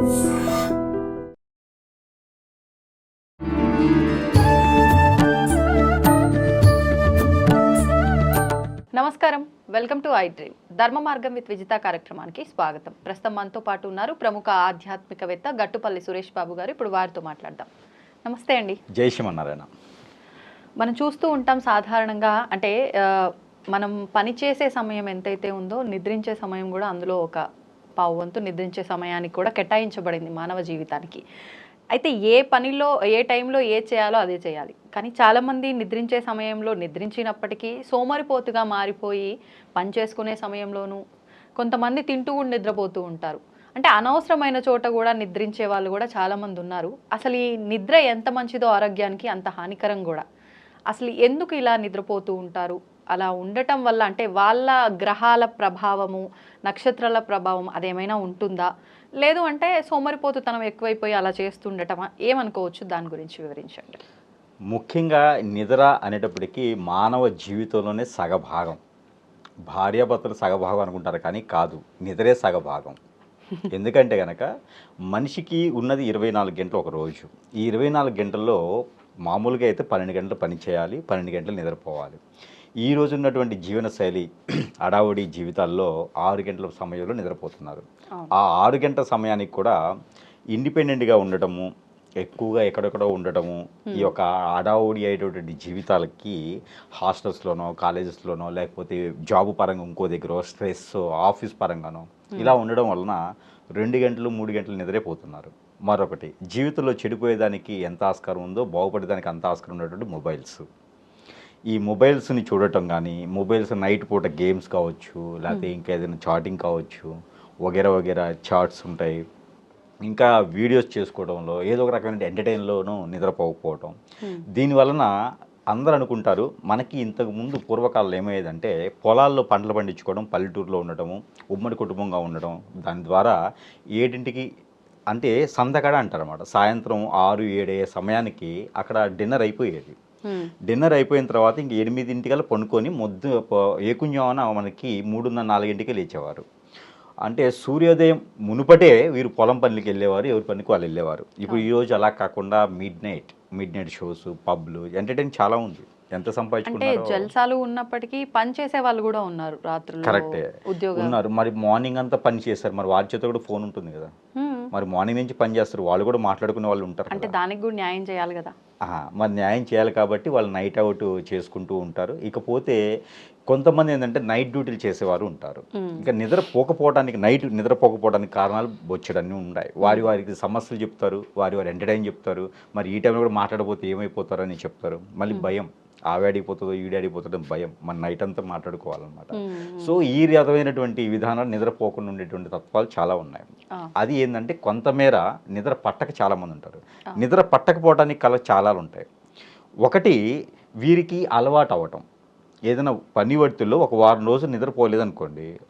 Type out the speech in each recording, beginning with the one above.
నమస్కారం. Welcome to iDream. Dharma Margam with Vijitha కార్యక్రమానికి స్వాగతం. ప్రస్తుతం మనతో పాటు ఉన్నారు ప్రముఖ ఆధ్యాత్మికవేత్త గట్టుపల్లి సురేష్ బాబు గారు. ఇప్పుడు వారితో మాట్లాడదాం. నమస్తే అండి. జై శ్రీమన్నారాయణ. మనం చూస్తూ ఉంటాం సాధారణంగా అంటే మనం పని చేసే సమయం ఎంతైతే ఉందో నిద్రించే సమయం కూడా అందులో ఒక పావు వంతు నిద్రించే సమయానికి కూడా కేటాయించబడింది మానవ జీవితానికి. అయితే ఏ పనిలో ఏ టైంలో ఏ చేయాలో అదే చేయాలి. కానీ చాలామంది నిద్రించే సమయంలో నిద్రించినప్పటికీ సోమరిపోతుగా మారిపోయి పని చేసుకునే సమయంలోనూ కొంతమంది తింటూ కూడా నిద్రపోతూ ఉంటారు. అంటే అనవసరమైన చోట కూడా నిద్రించే వాళ్ళు కూడా చాలామంది ఉన్నారు. అసలు ఈ నిద్ర ఎంత మంచిదో ఆరోగ్యానికి అంత హానికరం కూడా. అసలు ఎందుకు ఇలా నిద్రపోతూ ఉంటారు? అలా ఉండటం వల్ల అంటే వాళ్ళ గ్రహాల ప్రభావము నక్షత్రాల ప్రభావం అదేమైనా ఉంటుందా? లేదు అంటే సోమరిపోతుతనం ఎక్కువైపోయి అలా చేస్తుండటమా? ఏమనుకోవచ్చు? దాని గురించి వివరించండి. ముఖ్యంగా నిద్ర అనేటప్పటికీ మానవ జీవితంలోనే సగభాగం. భార్యాభర్తలు సగభాగం అనుకుంటారు కానీ కాదు నిద్రే సగభాగం. ఎందుకంటే కనుక మనిషికి ఉన్నది ఇరవై నాలుగు గంటలు ఒక రోజు. ఈ ఇరవై నాలుగు గంటల్లో మామూలుగా అయితే పన్నెండు గంటలు పని చేయాలి పన్నెండు గంటలు నిద్రపోవాలి. ఈ రోజు ఉన్నటువంటి జీవన శైలి అడావుడి జీవితాల్లో ఆరు గంటల సమయంలో నిద్రపోతున్నారు. ఆ ఆరు గంటల సమయానికి కూడా ఇండిపెండెంట్గా ఉండటము ఎక్కువగా ఎక్కడెక్కడో ఉండటము ఈ యొక్క అడావుడి అయ్యేటటువంటి జీవితాలకి హాస్టల్స్లోనో కాలేజెస్లోనో లేకపోతే జాబ్ పరంగా ఇంకో దగ్గర స్ట్రెస్ ఆఫీస్ పరంగానో ఇలా ఉండడం వలన రెండు గంటలు మూడు గంటలు నిద్రపోతున్నారు మరొకటి జీవితంలో చెడిపోయేదానికి ఎంత ఆస్కారం ఉందో బాగుపడేదానికి అంత ఆస్కారం ఉన్నటువంటి మొబైల్స్. ఈ మొబైల్స్ని చూడటం కానీ మొబైల్స్ నైట్ పూట గేమ్స్ కావచ్చు లేకపోతే ఇంకా ఏదైనా చాటింగ్ కావచ్చు వగేరా వగేరా చాట్స్ ఉంటాయి. ఇంకా వీడియోస్ చేసుకోవడంలో ఏదో ఒక రకమైన ఎంటర్టైన్లోనూ నిద్రపోకపోవటం. దీని వలన అందరూ అనుకుంటారు మనకి ఇంతకు ముందు పూర్వకాలంలో ఏమయ్యేదంటే పొలాల్లో పంటలు పండించుకోవడం పల్లెటూరులో ఉండటము ఉమ్మడి కుటుంబంగా ఉండడం దాని ద్వారా ఏడింటికి అంటే సందకడ అంటారన్నమాట. సాయంత్రం ఆరు ఏడు సమయానికి అక్కడ డిన్నర్ అయిపోయేది. డిన్నర్ అయిపోయిన తర్వాత ఇంక ఎనిమిదింటికల్లా పండుకొని మొద్దు ఏకుంజామున మనకి మూడున్నర నాలుగింటికి లేచేవారు. అంటే సూర్యోదయం మునుపటే వీరు పొలం పనులకి వెళ్ళేవారు ఎవరి పనికి వాళ్ళు వెళ్ళేవారు. ఇప్పుడు ఈ రోజు అలా కాకుండా midnight midnight shows పబ్లు ఎంటర్టైన్ చాలా ఉంది. ఎంత అంటే సంపాదించుకున్నారో. జల్సాలు ఉన్నప్పటికీ పని చేసే వాళ్ళు కూడా ఉన్నారు రాత్రుల్లో కరెక్టే. ఉద్యోగాలు. ఉన్నారు. మరి మార్నింగ్ అంతా పని చేస్తారు. మరి వాళ్ళ చేత కూడా ఫోన్ ఉంటుంది కదా. మరి మార్నింగ్ నుంచి పని చేస్తారు. వాళ్ళు కూడా మాట్లాడుకునే వాళ్ళు ఉంటారు అంటే. దానికి కూడా న్యాయం చేయాలి కదా. మరి న్యాయం చేయాలి కాబట్టి వాళ్ళు నైట్ అవుట్ చేసుకుంటూ ఉంటారు. ఇకపోతే కొంతమంది ఏంటంటే నైట్ డ్యూటీలు చేసేవారు ఉంటారు. ఇంకా నిద్ర పోకపోవడానికి నైట్ నిద్ర పోకపోవడానికి కారణాలు బొచ్చడన్నీ ఉన్నాయి. వారి వారికి సమస్యలు చెప్తారు. వారి వారి ఎంటర్టైన్ చెప్తారు. మరి ఈ టైంలో కూడా మాట్లాడబోతే ఏమైపోతారని చెప్తారు. మళ్ళీ భయం. ఆవాడిపోతుందో ఈడాడిపోతుందో భయం. మన నైట్ అంతా మాట్లాడుకోవాలన్నమాట. సో ఈ రకమైనటువంటి విధానాలు నిద్రపోకుండా ఉండేటువంటి తత్వాలు చాలా ఉన్నాయి. అది ఏంటంటే కొంతమేర నిద్ర పట్టక చాలా మంది ఉంటారు నిద్ర పట్టకపోవడానికి కల చాలా ఉంటాయి ఒకటి వీరికి అలవాటు అవ్వటం. ఏదైనా పని ఒత్తిడిలో ఒక వారం రోజులు నిద్రపోలేదనుకోండి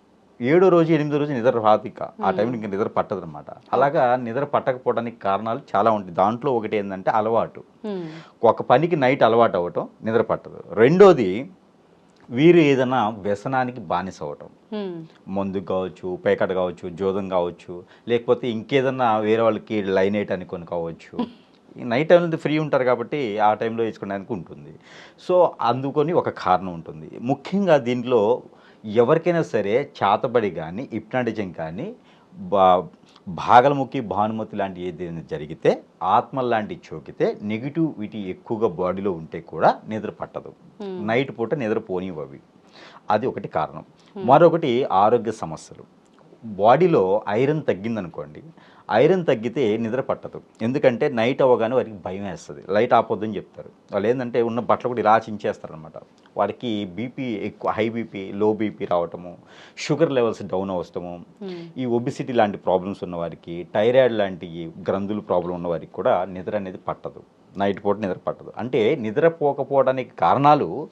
ఏడో రోజు ఎనిమిదో రోజు నిద్ర రాదు ఇక. ఆ టైంకి ఇంకా నిద్ర పట్టదనమాట అలాగా నిద్ర పట్టకపోవడానికి కారణాలు చాలా ఉంటాయి. దాంట్లో ఒకటి ఏంటంటే అలవాటు. హ్మ్. ఒక పనికి నైట్ అలవాటు అవ్వటం నిద్ర పట్టదు. రెండోది వీరు ఏదైనా వ్యసనానికి బానిస అవ్వటం. హ్మ్. మందు కావచ్చు పేకట కావచ్చు జోదం కావచ్చు లేకపోతే ఇంకేదన్నా వేరే వాళ్ళకి లైన్ వేయటానికి కొని కావచ్చు. నైట్ టైంలో ఫ్రీ ఉంటారు కాబట్టి ఆ టైంలో వేసుకోవడానికి ఉంటుంది. సో అందుకొని ఒక కారణం ఉంటుంది. ముఖ్యంగా దీంట్లో ఎవరికైనా సరే చాతబడి కానీ ఇప్నాటిజం కానీ బా భాగలముఖి భానుమతి లాంటి ఏదైనా జరిగితే ఆత్మ లాంటి చోకితే నెగిటివిటీ ఎక్కువగా బాడీలో ఉంటే కూడా నిద్ర పట్టదు. నైట్ పూట నిద్ర పోనివ్వవి. అది ఒకటి కారణం. మరొకటి ఆరోగ్య సమస్యలు. బాడీలో ఐరన్ తగ్గిందనుకోండి ఐరన్ తగ్గితే నిద్ర పట్టదు. ఎందుకంటే నైట్ అవ్వగానే వారికి భయం వేస్తుంది. లైట్ ఆపొద్దని చెప్తారు. వాళ్ళు ఏంటంటే ఉన్న బట్టలు కూడా ఇలా చించేస్తారనమాట వారికి బీపీ ఎక్కువ హై బీపీ లో బీపీ రావటము షుగర్ లెవెల్స్ డౌన్ అవటము హ్మ్. ఈ ఒబిసిటీ లాంటి ప్రాబ్లమ్స్ ఉన్న వారికి థైరాయిడ్ లాంటి గ్రంథులు ప్రాబ్లం ఉన్న వారికి కూడా నిద్ర అనేది పట్టదు. నైట్ పూట నిద్ర పట్టదు. అంటే నిద్రపోకపోవడానికి కారణాలు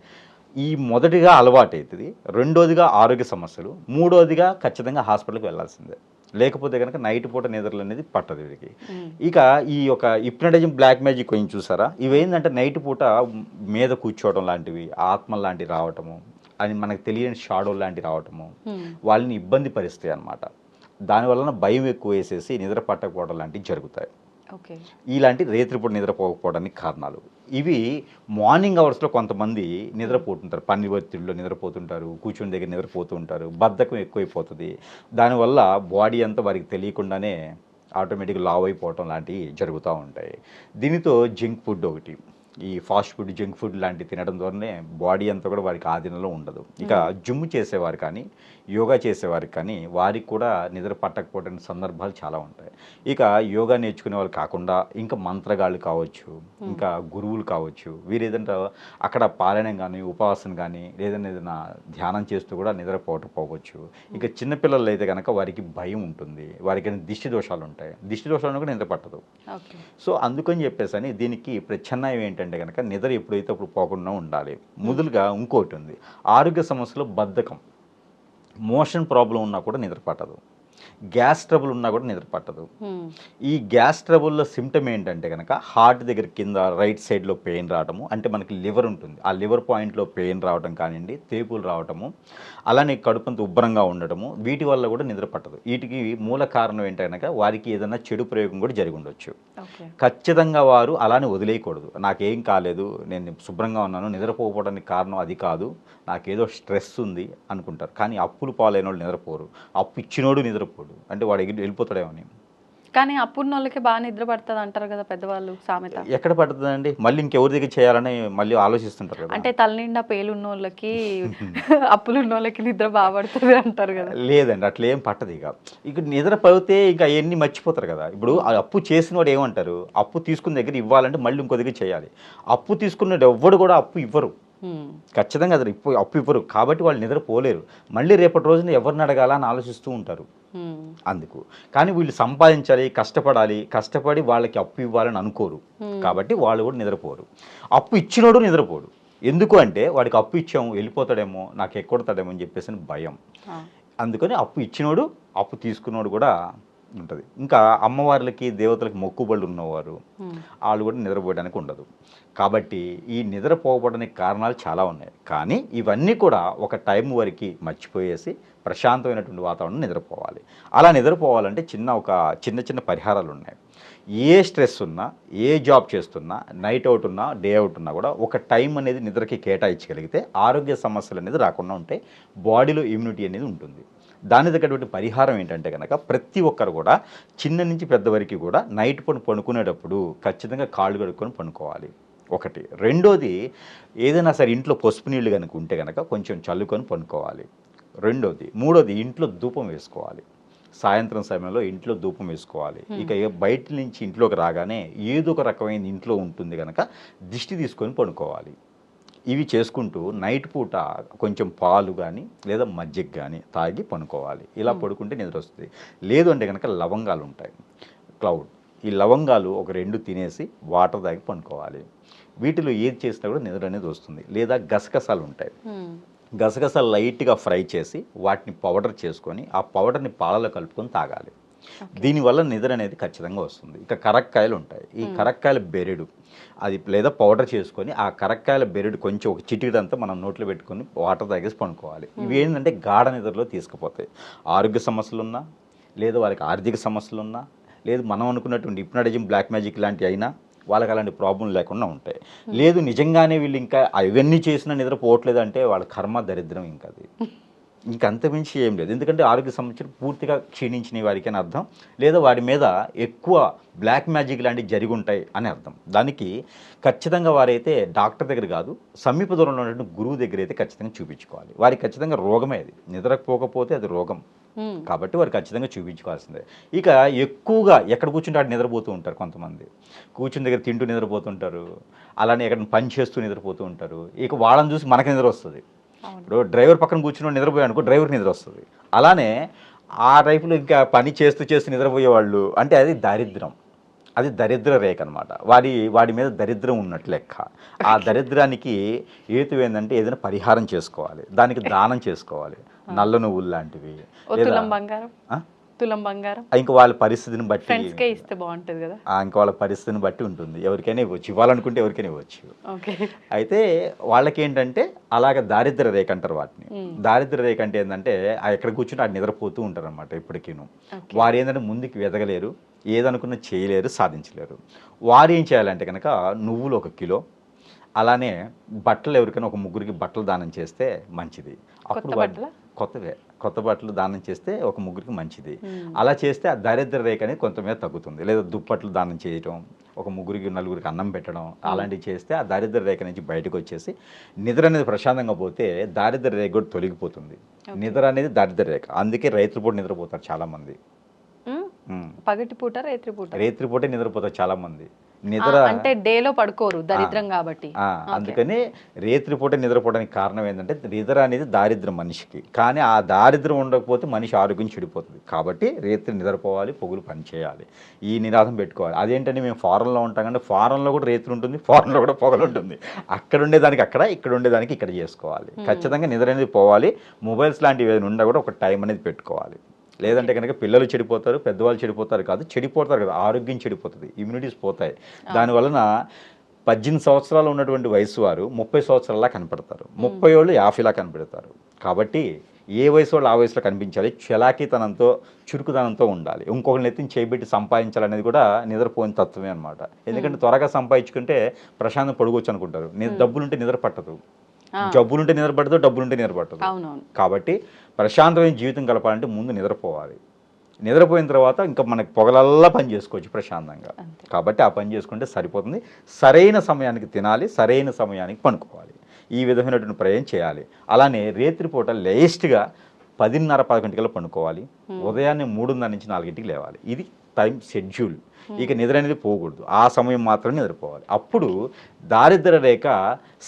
ఈ మొదటిగా అలవాటు అవుతుంది రెండోదిగా ఆరోగ్య సమస్యలు. మూడోదిగా ఖచ్చితంగా హాస్పిటల్కి వెళ్ళాల్సిందే. లేకపోతే కనుక నైట్ పూట నిద్రలు అనేది పట్టదు వీడికి. ఇక ఈ యొక్క ఇప్నటిజం బ్లాక్ మ్యాజిక్ కొంచెం చూసారా ఇవేంటంటే నైట్ పూట మీద కూర్చోవడం లాంటివి ఆత్మ లాంటివి రావటము అని మనకు తెలియని షాడో లాంటివి రావటము. వాళ్ళని ఇబ్బంది పరిస్తాయి అన్నమాట దానివలన భయం ఎక్కువ వేసేసి నిద్ర పట్టకపోవడం లాంటివి జరుగుతాయి ఇలాంటి రేత్రిపూట నిద్రపోకపోవడానికి కారణాలు. ఇవి మార్నింగ్ అవర్స్లో కొంతమంది నిద్రపోతుంటారు. పని ఒత్తిడిలో నిద్రపోతుంటారు. కూర్చుని దగ్గర నిద్రపోతూ ఉంటారు. బద్ధకం ఎక్కువైపోతుంది. దానివల్ల బాడీ అంతా వారికి తెలియకుండానే ఆటోమేటిక్గా లావ్ అయిపోవటం లాంటివి జరుగుతూ ఉంటాయి. దీనితో జంక్ ఫుడ్ ఒకటి. ఈ ఫాస్ట్ ఫుడ్ జంక్ ఫుడ్ లాంటివి తినడం ద్వారానే బాడీ అంతా కూడా వారికి ఆధీనంలో ఉండదు. ఇక జిమ్ చేసేవారు కానీ యోగా చేసేవారికి కానీ వారికి కూడా నిద్ర పట్టకపోవడం సందర్భాలు చాలా ఉంటాయి. ఇక యోగా నేర్చుకునే వాళ్ళు కాకుండా ఇంకా మంత్రగాళ్ళు కావచ్చు ఇంకా గురువులు కావచ్చు వీరు ఏదంటే అక్కడ పారాయణం కానీ ఉపవాసం కానీ లేదంటే ఏదైనా ధ్యానం చేస్తూ కూడా నిద్రపోవటం పోవచ్చు. ఇక చిన్నపిల్లలు అయితే కనుక వారికి భయం ఉంటుంది. వారికి దిష్టి దోషాలు ఉంటాయి. దిష్టి దోషాలను కూడా నిద్ర పట్టదు. సో అందుకని చెప్పేసి అని దీనికి ప్రత్యామ్నాయం ఏంటంటే కనుక నిద్ర ఎప్పుడైతే అప్పుడు పోకుండా ఉండాలి. మొదలుగా ఇంకోటి ఉంది. ఆరోగ్య సమస్యలు బద్ధకం. మోషన్ ప్రాబ్లం ఉన్నా కూడా నిద్ర పట్టదు గ్యాస్ ట్రబుల్ ఉన్నా కూడా నిద్ర పట్టదు ఈ గ్యాస్ ట్రబుల్లో సిమ్టమ్ ఏంటంటే కనుక హార్ట్ దగ్గర కింద రైట్ సైడ్లో పెయిన్ రావటము అంటే మనకి లివర్ ఉంటుంది. ఆ లివర్ పాయింట్లో పెయిన్ రావటం కానివ్వండి తేపులు రావటము అలానే కడుపంత ఉబ్బరంగా ఉండటము వీటి వల్ల కూడా నిద్ర పట్టదు వీటికి మూల కారణం ఏంటంటే కనుక వారికి ఏదైనా చెడు ప్రయోగం కూడా జరిగి ఉండొచ్చు. ఖచ్చితంగా వారు అలానే వదిలేయకూడదు. నాకేం కాలేదు నేను శుభ్రంగా ఉన్నాను నిద్రపోవడానికి కారణం అది కాదు. నాకేదో స్ట్రెస్ ఉంది అనుకుంటారు. కానీ అప్పులు పాలైన వాళ్ళు నిద్రపోరు. అప్పు ఇచ్చినోడు నిద్రపోడు. అంటే వాడు ఎగిరి వెళ్ళిపోతాడేమని. కానీ అప్పుడు వాళ్ళకి బాగా నిద్ర పడుతుంది అంటారు కదా పెద్దవాళ్ళు సామెత. ఎక్కడ పడుతుందండి? మళ్ళీ ఇంకెవరి దగ్గర చేయాలని మళ్ళీ ఆలోచిస్తుంటారు అంటే తలనిండా పేలున్న వాళ్ళకి అప్పులు ఉన్న వాళ్ళకి నిద్ర బాగా పడుతుంది అంటారు కదా. లేదండి అట్లా ఏం పట్టదు ఇక. ఇక నిద్ర పడితే ఇంకా అవన్నీ మర్చిపోతారు కదా. ఇప్పుడు అప్పు చేసిన వాడు ఏమంటారు? అప్పు తీసుకున్న దగ్గర ఇవ్వాలంటే మళ్ళీ ఇంకో దగ్గర చేయాలి. అప్పు తీసుకున్నాడు ఎవ్వడు కూడా అప్పు ఇవ్వరు. ఖచ్చితంగా అది ఇప్పు అప్పు ఇవ్వరు. కాబట్టి వాళ్ళు నిద్రపోలేరు. మళ్ళీ రేపటి రోజున ఎవరిని అడగాల అని ఆలోచిస్తూ ఉంటారు. అందుకు. కానీ వీళ్ళు సంపాదించాలి కష్టపడాలి. కష్టపడి వాళ్ళకి అప్పు ఇవ్వాలని అనుకోరు. కాబట్టి వాళ్ళు కూడా నిద్రపోరు. అప్పు ఇచ్చినోడు నిద్రపోడు. ఎందుకు అంటే వాడికి అప్పు ఇచ్చాము వెళ్ళిపోతాడేమో నాకు ఎక్కొడతాడేమో అని చెప్పేసి భయం. అందుకని అప్పు ఇచ్చినోడు అప్పు తీసుకున్నోడు కూడా ఉంటుంది. ఇంకా అమ్మవార్లకి దేవతలకి మొక్కుబళ్ళు ఉన్నవారు. వాళ్ళు కూడా నిద్రపోయడానికి ఉండదు. కాబట్టి ఈ నిద్రపోవడానికి కారణాలు చాలా ఉన్నాయి. కానీ ఇవన్నీ కూడా ఒక టైం వరకు మర్చిపోయేసి ప్రశాంతమైనటువంటి వాతావరణం నిద్రపోవాలి. అలా నిద్రపోవాలంటే చిన్న ఒక చిన్న చిన్న పరిహారాలు ఉన్నాయి. ఏ స్ట్రెస్ ఉన్నా ఏ జాబ్ చేస్తున్నా నైట్ అవుట్ ఉన్నా డే అవుట్ ఉన్నా కూడా ఒక టైం అనేది నిద్రకి కేటాయించగలిగితే ఆరోగ్య సమస్యలు అనేది రాకుండా ఉంటాయి బాడీలో ఇమ్యూనిటీ అనేది ఉంటుంది. దాని తగ్గటువంటి పరిహారం ఏంటంటే కనుక ప్రతి ఒక్కరు కూడా చిన్న నుంచి పెద్ద వరకు కూడా నైట్ పని పడుకునేటప్పుడు ఖచ్చితంగా కాళ్ళు కడుక్కొని పనుకోవాలి ఒకటి. రెండోది ఏదైనా సరే ఇంట్లో పసుపు నీళ్ళు కనుక ఉంటే కనుక కొంచెం చల్లుకొని పనుకోవాలి రెండోది మూడోది ఇంట్లో ధూపం వేసుకోవాలి. సాయంత్రం సమయంలో ఇంట్లో ధూపం వేసుకోవాలి. ఇక బయట నుంచి ఇంట్లోకి రాగానే ఏదో ఒక రకమైన ఇంట్లో ఉంటుంది కనుక దిష్టి తీసుకొని పడుకోవాలి. ఇవి చేసుకుంటూ నైట్ పూట కొంచెం పాలు కానీ లేదా మజ్జిగ కానీ తాగి పనుకోవాలి. ఇలా పడుకుంటే నిద్ర వస్తుంది. లేదు అంటే కనుక లవంగాలు ఉంటాయి. క్లౌడ్. ఈ లవంగాలు ఒక రెండు తినేసి వాటర్ తాగి పనుకోవాలి. వీటిలో ఏది చేసినా కూడా నిద్ర అనేది వస్తుంది. లేదా గసగసాలు ఉంటాయి. గసగసాలు లైట్గా ఫ్రై చేసి వాటిని పౌడర్ చేసుకొని ఆ పౌడర్ని పాలలో కలుపుకొని తాగాలి. దీనివల్ల నిద్ర అనేది ఖచ్చితంగా వస్తుంది. ఇక కరక్కాయలు ఉంటాయి. ఈ కరక్కాయల బెరెడు అది లేదా పౌడర్ చేసుకొని ఆ కరక్కాయల బెరెడు కొంచెం ఒక చిటికంతా మనం నోట్లో పెట్టుకొని వాటర్ తాగేసి పనుకోవాలి ఇవి ఏంటంటే గాఢ నిద్రలో తీసుకుపోతాయి. ఆరోగ్య సమస్యలు ఉన్నా లేదా వారికి ఆర్థిక సమస్యలు ఉన్నా లేదు మనం అనుకున్నటువంటి హిప్నాటిజం బ్లాక్ మ్యాజిక్ లాంటివి అయినా వాళ్ళకి అలాంటి ప్రాబ్లం లేకుండా ఉంటాయి. లేదు నిజంగానే వీళ్ళు ఇంకా అవన్నీ చేసినా నిద్రపోవట్లేదు అంటే వాళ్ళ కర్మ దరిద్రం ఇంకా అది. ఇంకా అంతమించి ఏం లేదు. ఎందుకంటే ఆరోగ్య సమస్యలు పూర్తిగా క్షీణించిన వారికి అని అర్థం. లేదా వాడి మీద ఎక్కువ బ్లాక్ మ్యాజిక్ లాంటివి జరిగి ఉంటాయి అని అర్థం. దానికి ఖచ్చితంగా వారైతే డాక్టర్ దగ్గర కాదు సమీప దూరంలో ఉన్నటువంటి గురువు దగ్గర అయితే ఖచ్చితంగా చూపించుకోవాలి. వారికి ఖచ్చితంగా రోగమే అది. నిద్రపోకపోతే అది రోగం. కాబట్టి వారు ఖచ్చితంగా చూపించుకోవాల్సిందే. ఇక ఎక్కువగా ఎక్కడ కూర్చుంటే ఆడ నిద్రపోతూ ఉంటారు కొంతమంది. కూర్చుని దగ్గర తింటూ నిద్రపోతుంటారు అలానే ఎక్కడ పని చేస్తూ నిద్రపోతూ ఉంటారు. ఇక వాళ్ళని చూసి మనకి నిద్ర వస్తుంది. ఇప్పుడు డ్రైవర్ పక్కన కూర్చుని నిద్రపోయాడు అనుకో డ్రైవర్కి నిద్ర వస్తుంది. అలానే ఆ టైపులో ఇంకా పని చేస్తూ చేస్తూ నిద్రపోయే వాళ్ళు అంటే అది దారిద్రం. అది దరిద్ర రేఖ అనమాట వాడి వాడి మీద దరిద్రం ఉన్నట్లు లెక్క. ఆ దరిద్రానికి హేతు ఏంటంటే ఏదైనా పరిహారం చేసుకోవాలి. దానికి దానం చేసుకోవాలి. నల్ల నువ్వులు లాంటివి. బంగారం? తులం బంగారం. ఇంకా వాళ్ళ పరిస్థితిని బట్టి ఇస్తే బాగుంటుంది కదా. ఆ, ఇంకా వాళ్ళ పరిస్థితిని బట్టి ఉంటుంది. ఎవరికైనా ఇవ్వచ్చు. ఇవ్వాలనుకుంటే ఎవరికైనా ఇవ్వచ్చు. ఓకే. అయితే వాళ్ళకి ఏంటంటే అలాగ దారిద్ర రేఖ అంటారు వాటిని. దారిద్ర రేఖ అంటే ఏంటంటే ఆ ఎక్కడ కూర్చుని ఆడు నిద్రపోతూ ఉంటారు అనమాట ఇప్పటికీను. వారు ఏంటంటే ముందుకు ఎదగలేరు ఏదనుకున్నా చేయలేరు సాధించలేరు. వారు ఏం చేయాలంటే కనుక నువ్వులు ఒక కిలో అలానే బట్టలు ఎవరికైనా ఒక ముగ్గురికి బట్టలు దానం చేస్తే మంచిది. బట్టలా? కొత్తవే. కొత్త బట్టలు దానం చేస్తే ఒక ముగ్గురికి మంచిది. మ్మ్. అలా చేస్తే ఆ దారిద్ర రేఖ అనేది కొంతమేర తగ్గుతుంది. లేదా దుప్పట్లు దానం చేయటం ఒక ముగ్గురికి నలుగురికి అన్నం పెట్టడం అలాంటివి చేస్తే ఆ దారిద్ర రేఖ నుంచి బయటకు వచ్చేసి నిద్ర అనేది ప్రశాంతంగా పోతే దారిద్ర రేఖ కూడా తొలగిపోతుంది. నిద్ర అనేది దారిద్ర రేఖ. అందుకే రైతులు పూట నిద్రపోతారు చాలామంది. మ్మ్. ఉమ్. పగటి పూట రేత్రి పూట రేత్రి పూటే నిద్రపోతారు చాలామంది. నిద్ర అంటే డేలో పడుకోరు దరిద్రం కాబట్టి. అందుకని రేత్రి పూట నిద్రపోవడానికి కారణం ఏంటంటే నిద్ర అనేది దారిద్రం మనిషికి. కానీ ఆ దారిద్రం ఉండకపోతే మనిషి ఆరోగ్యం చెడిపోతుంది. కాబట్టి రేత్రి నిద్రపోవాలి పొగులు పని చేయాలి. ఈ నినాదం పెట్టుకోవాలి. అదేంటంటే మేము ఫారెన్లో ఉంటాం కానీ ఫారెన్లో కూడా రేత్రి ఉంటుంది ఫారెన్లో కూడా పొగలు ఉంటుంది. అక్కడ ఉండేదానికి అక్కడ ఇక్కడ ఉండేదానికి ఇక్కడ చేసుకోవాలి. ఖచ్చితంగా నిద్ర అనేది పోవాలి. మొబైల్స్ లాంటివి ఏదైనా ఉన్నా కూడా ఒక టైం అనేది పెట్టుకోవాలి. లేదంటే కనుక పిల్లలు చెడిపోతారు పెద్దవాళ్ళు చెడిపోతారు కాదు చెడిపోతారు కదా ఆరోగ్యం చెడిపోతుంది ఇమ్యూనిటీస్ పోతాయి. దానివలన పద్దెనిమిది సంవత్సరాలు ఉన్నటువంటి వయసు వారు ముప్పై సంవత్సరాల కనపడతారు ముప్పై వాళ్ళు యాభైలా కనపడతారు. కాబట్టి ఏ వయసు వాళ్ళు ఆ వయసులో కనిపించాలి చలాకీతనంతో చురుకుదనంతో ఉండాలి. ఇంకొకరిని ఎత్తిని చేయబెట్టి సంపాదించాలనేది కూడా నిద్రపోయిన తత్వమే అనమాట ఎందుకంటే త్వరగా సంపాదించుకుంటే ప్రశాంతం పడుకోవచ్చు అనుకుంటారు. ని- డబ్బులుంటే నిద్ర పట్టదు. జబ్బులుంటే నిద్ర పట్టదు డబ్బులుంటే నిద్ర పట్టదు అవునవును. కాబట్టి ప్రశాంతమైన జీవితం గడపాలంటే ముందు నిద్రపోవాలి. నిద్రపోయిన తర్వాత ఇంకా మనకి పొగలల్లా పని చేసుకోవచ్చు ప్రశాంతంగా. కాబట్టి ఆ పని చేసుకుంటే సరిపోతుంది. సరైన సమయానికి తినాలి సరైన సమయానికి పనుకోవాలి ఈ విధమైనటువంటి ప్రయాణం చేయాలి. అలానే రేత్రిపూట లేస్ట్గా పదిన్నర పదకొంటికల్లా పనుకోవాలి ఉదయాన్నే మూడున్నర నుంచి నాలుగింటికి లేవాలి. ఇది టైం షెడ్యూల్. ఇక నిద్ర అనేది పోకూడదు. ఆ సమయం మాత్రమే నిద్రపోవాలి. అప్పుడు దారిద్ర రేఖ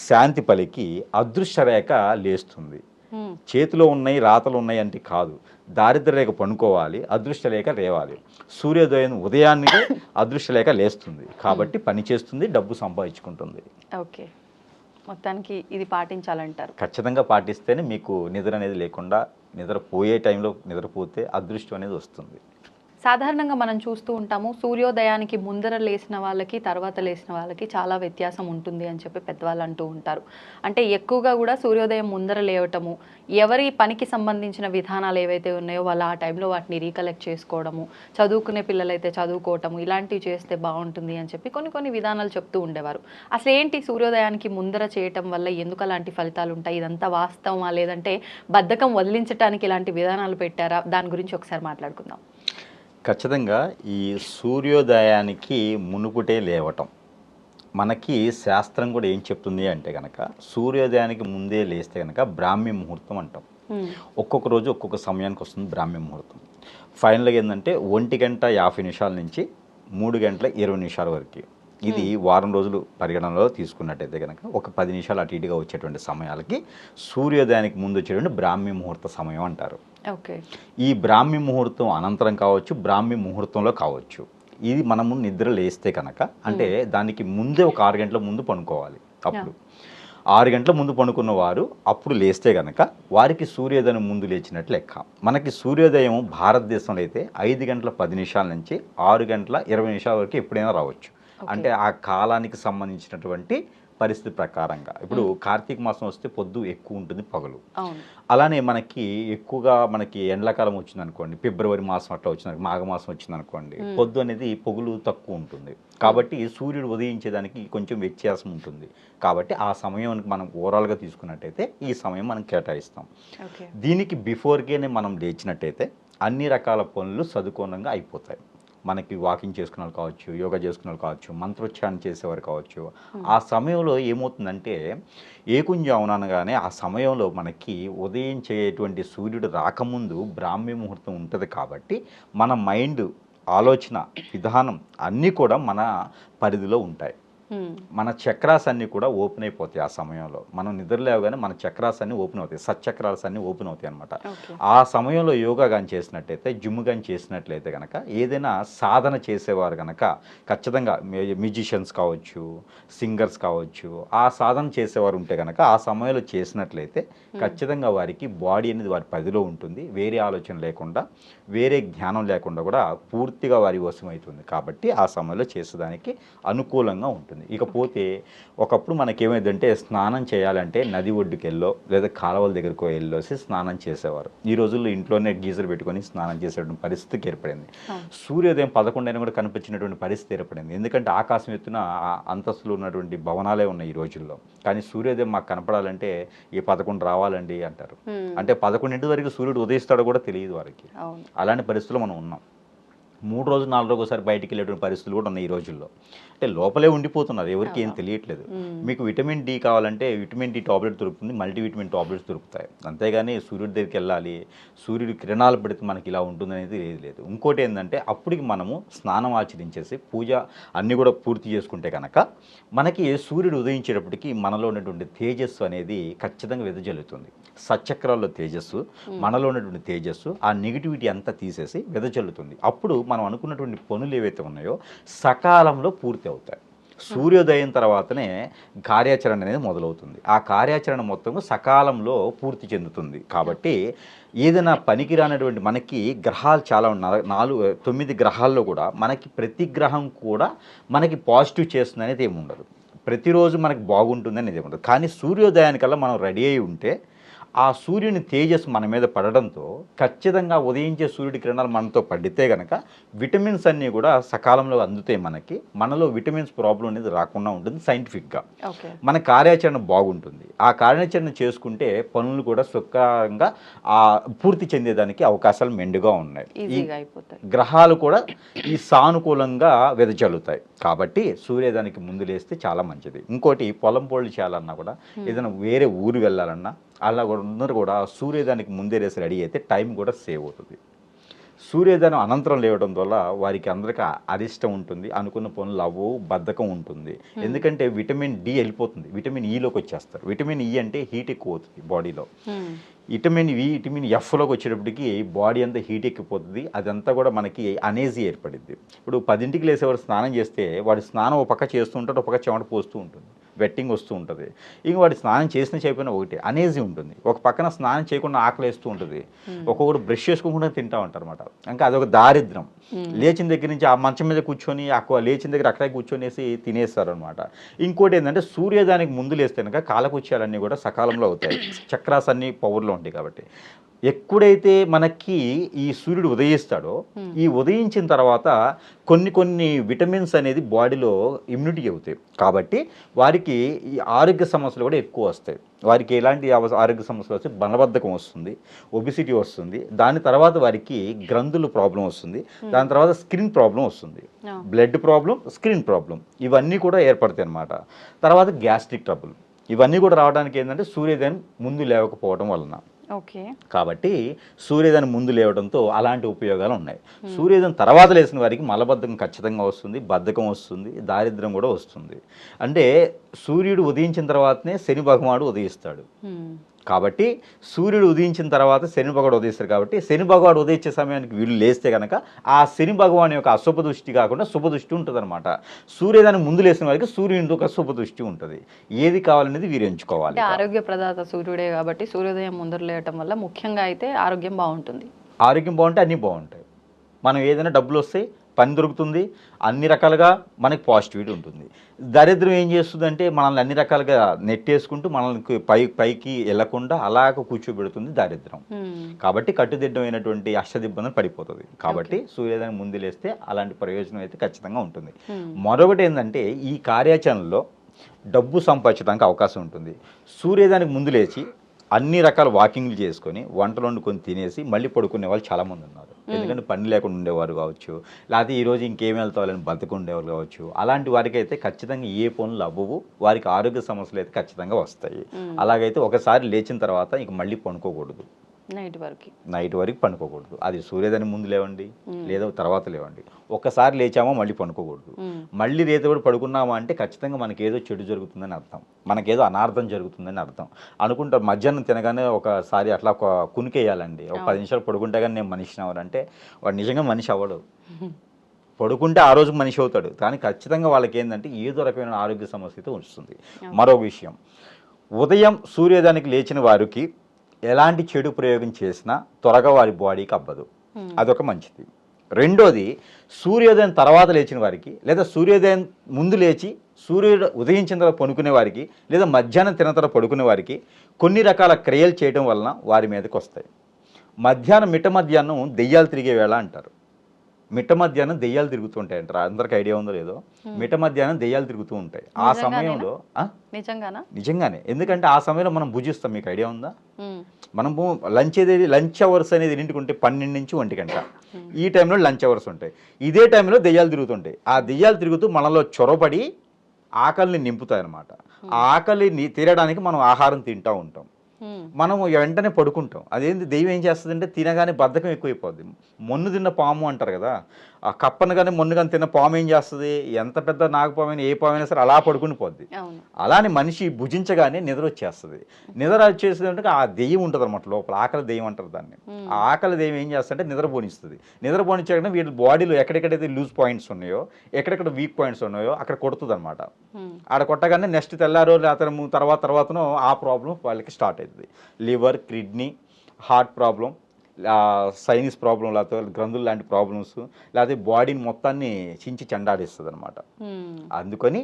శాంతి పలికి అదృశ్య రేఖ లేస్తుంది. చేతిలో ఉన్నాయి రాతలు ఉన్నాయి అంటే కాదు. దారిద్ర రేఖ పనుకోవాలి అదృష్ట రేఖ లేవాలి. సూర్యోదయం ఉదయాన్నే అదృష్ట రేఖ లేస్తుంది. కాబట్టి పని చేస్తుంది డబ్బు సంపాదించుకుంటుంది. ఓకే. మొత్తానికి ఇది పాటించాలంటారు. ఖచ్చితంగా పాటిస్తేనే మీకు నిద్ర అనేది లేకుండా నిద్ర పోయే టైంలో నిద్రపోతే అదృష్టం అనేది వస్తుంది. సాధారణంగా మనం చూస్తూ ఉంటాము సూర్యోదయానికి ముందర లేసిన వాళ్ళకి తర్వాత లేచిన వాళ్ళకి చాలా వ్యత్యాసం ఉంటుంది అని చెప్పి పెద్దవాళ్ళు అంటూ ఉంటారు. అంటే ఎక్కువగా కూడా సూర్యోదయం ముందర లేవటము ఎవరి పనికి సంబంధించిన విధానాలు ఏవైతే ఉన్నాయో వాళ్ళు ఆ టైంలో వాటిని రీకలెక్ట్ చేసుకోవడము చదువుకునే పిల్లలైతే చదువుకోవటము ఇలాంటివి చేస్తే బాగుంటుంది అని చెప్పి కొన్ని కొన్ని విధానాలు చెప్తూ ఉండేవారు. అసలు ఏంటి సూర్యోదయానికి ముందర చేయటం వల్ల ఎందుకు అలాంటి ఫలితాలు ఉంటాయి? ఇదంతా వాస్తవమా? లేదంటే బద్ధకం వదిలించడానికి ఇలాంటి విధానాలు పెట్టారా? దాని గురించి ఒకసారి మాట్లాడుకుందాం. ఖచ్చితంగా ఈ సూర్యోదయానికి మునుపుటే లేవటం. మనకి శాస్త్రం కూడా ఏం చెప్తుంది అంటే కనుక సూర్యోదయానికి ముందే లేస్తే కనుక బ్రాహ్మీ ముహూర్తం అంటాం. ఒక్కొక్క రోజు ఒక్కొక్క సమయానికి వస్తుంది బ్రాహ్మీ ముహూర్తం. ఫైనల్గా ఏంటంటే ఒంటి గంట యాభై నిమిషాల నుంచి మూడు గంటల ఇరవై నిమిషాల వరకు. ఇది వారం రోజులు పరిగణనలో తీసుకున్నట్టయితే కనుక ఒక పది నిమిషాలు అటు ఇటుగా వచ్చేటువంటి సమయాలకి సూర్యోదయానికి ముందు వచ్చేటువంటి బ్రాహ్మీ ముహూర్త సమయం అంటారు. ఓకే. ఈ బ్రాహ్మీ ముహూర్తం అనంతరం కావచ్చు బ్రాహ్మీ ముహూర్తంలో కావచ్చు. ఇది మనము నిద్ర లేస్తే కనుక అంటే దానికి ముందే ఒక ఆరు గంటల ముందు పనుకోవాలి అప్పుడు. ఆరు గంటల ముందు పనుకున్న వారు అప్పుడు లేస్తే కనుక వారికి సూర్యోదయం ముందు లేచినట్లు లెక్క. మనకి సూర్యోదయం భారతదేశంలో అయితే ఐదు గంటల పది నిమిషాల నుంచి ఆరు గంటల ఇరవై నిమిషాల వరకు ఎప్పుడైనా రావచ్చు. అంటే ఆ కాలానికి సంబంధించినటువంటి పరిస్థితి ప్రకారంగా. ఇప్పుడు కార్తీక మాసం వస్తే పొద్దు ఎక్కువ ఉంటుంది పగలు. అలానే మనకి ఎక్కువగా మనకి ఎండాకాలం వచ్చింది అనుకోండి ఫిబ్రవరి మాసం అట్లా వచ్చింది మాఘమాసం వచ్చింది అనుకోండి పొద్దు అనేది పొగులు తక్కువ ఉంటుంది. కాబట్టి సూర్యుడు ఉదయించేదానికి కొంచెం వ్యత్యాసం ఉంటుంది. కాబట్టి ఆ సమయానికి మనం ఓవరాల్గా తీసుకున్నట్టయితే ఈ సమయం మనం కేటాయిస్తాం. దీనికి బిఫోర్గానే మనం లేచినట్టయితే అన్ని రకాల పనులు సదుకోనంగా అయిపోతాయి. మనకి వాకింగ్ చేసుకున్న వాళ్ళు కావచ్చు యోగా చేసుకున్న వాళ్ళు కావచ్చు మంత్రోచ్చారణ చేసేవారు కావచ్చు ఆ సమయంలో ఏమవుతుందంటే ఏకుంజామున అనగానే ఆ సమయంలో మనకి ఉదయించేటువంటి సూర్యుడు రాకముందు బ్రాహ్మీ ముహూర్తం ఉంటుంది కాబట్టి మన మైండ్ ఆలోచన విధానం అన్నీ కూడా మన పరిధిలో ఉంటాయి. మన చక్రాస్ అన్నీ కూడా ఓపెన్ అయిపోతాయి ఆ సమయంలో. మనం నిద్ర లేవగానే మన చక్రాస్ అన్నీ ఓపెన్ అవుతాయి. సచ్చక్రాస్ అన్నీ ఓపెన్ అవుతాయి అనమాట ఆ సమయంలో యోగా కానీ చేసినట్టయితే జిమ్ కానీ చేసినట్లయితే కనుక ఏదైనా సాధన చేసేవారు కనుక ఖచ్చితంగా మ్యూజిషియన్స్ కావచ్చు సింగర్స్ కావచ్చు ఆ సాధన చేసేవారు ఉంటే కనుక ఆ సమయంలో చేసినట్లయితే ఖచ్చితంగా వారికి బాడీ అనేది వారి పరిధిలో ఉంటుంది. వేరే ఆలోచన లేకుండా వేరే జ్ఞానం లేకుండా కూడా పూర్తిగా వారి వశమవుతుంది కాబట్టి ఆ సమయంలో చేసేదానికి అనుకూలంగా ఉంటుంది. ఇకపోతే ఒకప్పుడు మనకేమైందంటే స్నానం చేయాలంటే నది ఒడ్డుకి వెళ్ళో లేదా కాలువల దగ్గరకు వెళ్ళేసి స్నానం చేసేవారు. ఈ రోజుల్లో ఇంట్లోనే గీజర్ పెట్టుకొని స్నానం చేసేటువంటి పరిస్థితికి ఏర్పడింది. సూర్యోదయం పదకొండు అయినా కూడా కనిపించినటువంటి పరిస్థితి ఏర్పడింది. ఎందుకంటే ఆకాశం ఎత్తున అంతస్తులు ఉన్నటువంటి భవనాలే ఉన్నాయి ఈ రోజుల్లో. కానీ సూర్యోదయం మాకు కనపడాలంటే ఈ పదకొండు రావాలండి అంటారు. అంటే పదకొండింటి వరకు సూర్యుడు ఉదయిస్తాడో కూడా తెలియదు వారికి. అలాంటి పరిస్థితుల్లో మనం ఉన్నాం. మూడు రోజులు నాలుగు రోజులు ఒకసారి బయటికి వెళ్ళేటువంటి పరిస్థితులు కూడా ఉన్నాయి ఈ రోజుల్లో. అంటే లోపలే ఉండిపోతున్నారు ఎవరికి ఏం తెలియట్లేదు. మీకు విటమిన్ డి కావాలంటే విటమిన్ డి టాబ్లెట్ దొరుకుతుంది మల్టీవిటమిన్ టాబ్లెట్స్ దొరుకుతాయి. అంతేగాని సూర్యుడి దగ్గరికి వెళ్ళాలి సూర్యుడి కిరణాలు పడితే మనకి ఇలా ఉంటుంది అనేది లేదు లేదు. ఇంకోటి ఏంటంటే అప్పటికి మనము స్నానం ఆచరించేసి పూజ అన్నీ కూడా పూర్తి చేసుకుంటే కనుక మనకి సూర్యుడు ఉదయించేటప్పటికి మనలో ఉన్నటువంటి తేజస్సు అనేది ఖచ్చితంగా వెదజల్లుతుంది. సచక్రాల్లో తేజస్సు మనలో ఉన్నటువంటి తేజస్సు ఆ నెగిటివిటీ అంతా తీసేసి వెదజల్లుతుంది. అప్పుడు మనం అనుకున్నటువంటి పనులు ఏవైతే ఉన్నాయో సకాలంలో పూర్తి అవుతాయి. సూర్యోదయం తర్వాతనే కార్యాచరణ అనేది మొదలవుతుంది. ఆ కార్యాచరణ మొత్తం సకాలంలో పూర్తి చెందుతుంది. కాబట్టి ఏదైనా పనికి రానటువంటి మనకి గ్రహాలు చాలా ఉన్నాయి. నాలుగు తొమ్మిది గ్రహాల్లో కూడా మనకి ప్రతి గ్రహం కూడా మనకి పాజిటివ్ చేస్తుంది అనేది ఏమి ఉండదు. ప్రతిరోజు మనకి బాగుంటుంది అనేది ఏమి ఉండదు. కానీ సూర్యోదయానికల్లా మనం రెడీ అయి ఉంటే ఆ సూర్యుని తేజస్సు మన మీద పడడంతో ఖచ్చితంగా ఉదయించే సూర్యుడి కిరణాలు మనతో పడితే గనక విటమిన్స్ అన్నీ కూడా సకాలంలో అందుతాయి మనకి. మనలో విటమిన్స్ ప్రాబ్లం అనేది రాకుండా ఉంటుంది సైంటిఫిక్గా. మన కార్యాచరణ బాగుంటుంది. ఆ కార్యాచరణ చేసుకుంటే పనులు కూడా సుఖంగా ఆ పూర్తి చెందేదానికి అవకాశాలు మెండుగా ఉన్నాయి. గ్రహాలు కూడా ఈ సానుకూలంగా వెదజల్లుతాయి. కాబట్టి సూర్యోదయానికి ముందు లేస్తే చాలా మంచిది. ఇంకోటి పొలం పోళ్ళు చేయాలన్నా కూడా ఏదైనా వేరే ఊరు వెళ్ళాలన్నా అలా కూడా అందరూ కూడా సూర్యోదయానికి ముందే లేసి రెడీ అయితే టైం కూడా సేవ్ అవుతుంది. సూర్యోదయం అనంతరం లేవడం వల్ల వారికి అందరికీ అరిష్టం ఉంటుంది. అనుకున్న పనులు అవ్వవు బద్ధకం ఉంటుంది. ఎందుకంటే విటమిన్ డి వెళ్ళిపోతుంది. విటమిన్ ఈలోకి వచ్చేస్తారు. విటమిన్ ఈ అంటే హీట్ ఎక్కువ అవుతుంది బాడీలో. ఉమ్, విటమిన్ వి విటమిన్ ఎఫ్లోకి వచ్చేటప్పటికి బాడీ అంతా హీట్ ఎక్కిపోతుంది. అదంతా కూడా మనకి అనేజీ ఏర్పడింది ఇప్పుడు పదింటికి లేసేవాడు స్నానం చేస్తే వాడు స్నానం ఒక పక్క చేస్తూ ఉంటాడు ఒక పక్క చెమట పోస్తూ ఉంటుంది. వెట్టింగ్ వస్తూ ఉంటుంది. ఇంక వాడు స్నానం చేసిన చేయకపోయినా ఒకటి అనేజీ ఉంటుంది. ఒక పక్కన స్నానం చేయకుండా ఆకలి వేస్తూ ఉంటుంది ఒక్కొక్కరు బ్రష్ చేసుకోకుండా తింటా ఉంటారు అనమాట ఇంకా అదొక దారిద్రం లేచిన దగ్గర నుంచి ఆ మంచం మీద కూర్చొని లేచిన దగ్గర అక్కడే కూర్చొనేసి తినేస్తారు అనమాట ఇంకోటి ఏంటంటే సూర్యోదయానికి ముందు లేస్తే కనుక కాలకుచ్యాలన్నీ కూడా సకాలంలో అవుతాయి. చక్రాస్ అన్ని పవర్లో ఉంటాయి కాబట్టి. ఎప్పుడైతే మనకి ఈ సూర్యుడు ఉదయిస్తాడో ఈ ఉదయించిన తర్వాత కొన్ని కొన్ని విటమిన్స్ అనేది బాడీలో ఇమ్యూనిటీ అవుతాయి. కాబట్టి వారికి ఈ ఆరోగ్య సమస్యలు కూడా ఎక్కువ వస్తాయి. వారికి ఎలాంటి ఆరోగ్య సమస్యలు వస్తే బలబద్ధకం వస్తుంది ఒబిసిటీ వస్తుంది. దాని తర్వాత వారికి గ్రంథులు ప్రాబ్లం వస్తుంది. దాని తర్వాత స్కిన్ ప్రాబ్లం వస్తుంది. బ్లడ్ ప్రాబ్లం స్కిన్ ప్రాబ్లం ఇవన్నీ కూడా ఏర్పడతాయి అన్నమాట. తర్వాత గ్యాస్ట్రిక్ ట్రబుల్. ఇవన్నీ కూడా రావడానికి ఏంటంటే సూర్యోదయం ముందు లేవకపోవడం వలన. ఓకే. కాబట్టి సూర్యోదయం ముందు లేవడంతో అలాంటి ఉపయోగాలు ఉన్నాయి. సూర్యోదయం తర్వాత లేచిన వారికి మలబద్ధకం ఖచ్చితంగా వస్తుంది బద్ధకం వస్తుంది దారిద్ర్యం కూడా వస్తుంది. అంటే సూర్యుడు ఉదయించిన తర్వాతనే శని భగవానుడు ఉదయిస్తాడు. కాబట్టి సూర్యుడు ఉదయించిన తర్వాత శని భగవాడు ఉదయిస్తారు కాబట్టి శని భగవాడు ఉదయించే సమయానికి వీళ్ళు లేస్తే కనుక ఆ శని భగవాన్ యొక్క అశుభ దృష్టి కాకుండా శుభ దృష్టి ఉంటుంది అనమాట సూర్యోదయానికి ముందు లేసిన వారికి సూర్యుని ఒక శుభ దృష్టి ఉంటుంది. ఏది కావాలనేది వీరు ఎంచుకోవాలి. ఆరోగ్య ప్రదాత సూర్యుడే కాబట్టి సూర్యోదయం ముందర లేయటం వల్ల ముఖ్యంగా అయితే ఆరోగ్యం బాగుంటుంది. ఆరోగ్యం బాగుంటే అన్నీ బాగుంటాయి. మనం ఏదైనా డబ్బులు వస్తాయి పని దొరుకుతుంది. అన్ని రకాలుగా మనకి పాజిటివిటీ ఉంటుంది. దరిద్రం ఏం చేస్తుందంటే మనల్ని అన్ని రకాలుగా నెట్టేసుకుంటూ మనల్ని పై పైకి వెళ్ళకుండా అలాగ కూర్చోబెడుతుంది దారిద్రం. కాబట్టి కట్టుదిట్టమైనటువంటి అష్టదిబ్బంది పడిపోతుంది. కాబట్టి సూర్యోదయం ముందు లేస్తే అలాంటి ప్రయోజనం అయితే ఖచ్చితంగా ఉంటుంది. మరొకటి ఏంటంటే ఈ కార్యాచరణలో డబ్బు సంపాదించడానికి అవకాశం ఉంటుంది. సూర్యోదయానికి ముందు లేచి అన్ని రకాల వాకింగ్లు చేసుకొని వంటలు వండుకొని తినేసి మళ్ళీ పడుకునే వాళ్ళు చాలామంది ఉన్నారు. ఎందుకంటే పని లేకుండా ఉండేవారు కావచ్చు లేకపోతే ఈ రోజు ఇంకేం వెళ్తావాలని బతుకు ఉండేవారు కావచ్చు అలాంటి వారికి అయితే ఖచ్చితంగా ఏ పనులు అవ్వవు వారికి ఆరోగ్య సమస్యలు అయితే ఖచ్చితంగా వస్తాయి. అలాగైతే ఒకసారి లేచిన తర్వాత ఇంక మళ్ళీ పనుకోకూడదు. నైట్ వరకు. నైట్ వరకు పండుకోకూడదు. అది సూర్యోదయం ముందు లేవండి లేదా తర్వాత లేవండి. ఒక్కసారి లేచామా మళ్ళీ పండుకోకూడదు. మళ్ళీ రేత కూడా పడుకున్నామా అంటే ఖచ్చితంగా మనకి ఏదో చెడు జరుగుతుందని అర్థం. మనకేదో అనార్థం జరుగుతుందని అర్థం. అనుకుంటారు మధ్యాహ్నం తినగానే ఒకసారి అట్లా ఒక కునికేయాలండి. ఒక పది నిమిషాలు పడుకుంటే కానీ నేను మనిషిని అవ్వనంటే వాడు నిజంగా మనిషి అవ్వడు. పడుకుంటే ఆ రోజు మనిషి అవుతాడు. కానీ ఖచ్చితంగా వాళ్ళకి ఏంటంటే ఏదో రకమైన ఆరోగ్య సమస్యతో ఉంచుతుంది మరో విషయం. ఉదయం సూర్యోదయానికి లేచిన వారికి ఎలాంటి చెడు ప్రయోగం చేసినా త్వరగా వారి బాడీకి అబ్బదు. అదొక మంచిది. రెండోది సూర్యోదయం తర్వాత లేచిన వారికి లేదా సూర్యోదయం ముందు లేచి సూర్యుడు ఉదయించిన తర్వాత పడుకునే వారికి లేదా మధ్యాహ్నం తిన తర్వాత పడుకునే వారికి కొన్ని రకాల క్రియలు చేయడం వలన వారి మీదకి వస్తాయి. మధ్యాహ్నం మిట్ట మధ్యాహ్నం దెయ్యాలు తిరిగే వేళ అంటారు. మిట్ట మధ్యాహ్నం దెయ్యాలు తిరుగుతూ ఉంటాయి అంటారు అందరికి ఐడియా ఉందో లేదో. మిట్ట మధ్యాహ్నం దెయ్యాలు తిరుగుతూ ఉంటాయి. ఆ? సమయంలో? నిజంగానా? నిజంగానే. ఎందుకంటే ఆ సమయంలో మనం భుజిస్తాం. మీకు ఐడియా ఉందా. మనము లంచ్ ఏది లంచ్ అవర్స్ అనేది ఎన్నింటికి ఉంటే పన్నెండు నుంచి ఒంటి గంట. ఈ టైంలో లంచ్ అవర్స్ ఉంటాయి. ఇదే టైంలో దెయ్యాలు తిరుగుతుంటాయి. ఆ దెయ్యాలు తిరుగుతూ మనలో చొరబడి ఆకలిని నింపుతాయి అన్నమాట ఆ ఆకలిని తీరడానికి మనం ఆహారం తింటూ ఉంటాం. మనం మనము వెంటనే పడుకుంటాం. అదేంటి దెయ్యం ఏం చేస్తుందంటే తినగానే బద్ధకం ఎక్కువైపోద్ది. మొన్ను తిన్న పాము అంటారు కదా ఆ కప్పను కానీ మొన్ను కానీ తిన్న పాము ఏం చేస్తుంది? ఎంత పెద్ద నాగపామైనా ఏ పామైనా సరే అలా పడుకుని పోద్ది. అలానే మనిషి భుజించగానే నిద్ర వచ్చేస్తుంది. నిద్ర వచ్చేస్తుంది అంటే ఆ దెయ్యం ఉంటుంది అనమాట లోపల ఆకలి దెయ్యం అంటారు దాన్ని. ఆ ఆకలి దెయ్యం ఏం చేస్తుంటే నిద్ర పోనిస్తుంది. నిద్ర పోనించగానే వీళ్ళ బాడీలో ఎక్కడెక్కడైతే లూజ్ పాయింట్స్ ఉన్నాయో ఎక్కడెక్కడ వీక్ పాయింట్స్ ఉన్నాయో అక్కడ కొడుతుంది అనమాట. ఆడ కొట్టగానే నెక్స్ట్ తెల్లారో లేకపోతే ము- తర్వాత తర్వాతనో ఆ ప్రాబ్లం వాళ్ళకి స్టార్ట్ అవుతుంది liver kidney heart problem sinus problem లేకపోతే గ్రంథులు లాంటి ప్రాబ్లమ్స్ లేకపోతే బాడీని మొత్తాన్ని చించి చెండాడిస్తుంది అనమాట. అందుకని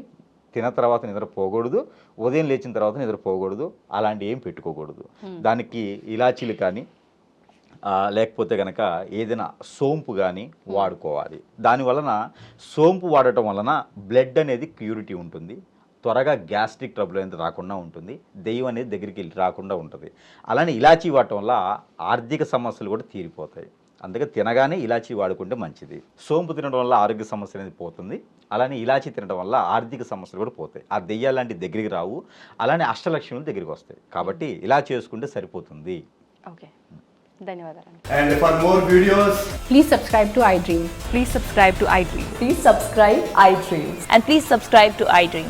తిన తర్వాత నిద్ర పోకూడదు ఉదయం లేచిన తర్వాత నిద్ర పోకూడదు అలాంటి ఏం పెట్టుకోకూడదు. దానికి ఇలాచీలు కానీ లేకపోతే కనుక ఏదైనా సోంపు కానీ వాడుకోవాలి. దాని వలన సోంపు వాడటం వలన బ్లడ్ అనేది ప్యూరిటీ ఉంటుంది. త్వరగా గ్యాస్ట్రిక్ ట్రబుల్ అనేది రాకుండా ఉంటుంది. దెయ్యం అనేది దగ్గరికి వెళ్ళి రాకుండా ఉంటుంది. అలానే ఇలాచీ వాడటం వల్ల ఆర్థిక సమస్యలు కూడా తీరిపోతాయి. అందుకే తినగానే ఇలాచీ వాడుకుంటే మంచిది. సోంపు తినడం వల్ల ఆరోగ్య సమస్య అనేది పోతుంది. అలానే ఇలాచీ తినడం వల్ల ఆర్థిక సమస్యలు కూడా పోతాయి. ఆ దెయ్యాలు లాంటి దగ్గరికి రావు. అలానే అష్టలక్ష్ములు దగ్గరికి వస్తాయి. కాబట్టి ఇలా చేసుకుంటే సరిపోతుంది. ఓకే. ధన్యవాదాలు And for more videos, Please subscribe to iDream. Please subscribe to iDream. Please subscribe iDream. And please subscribe to iDream.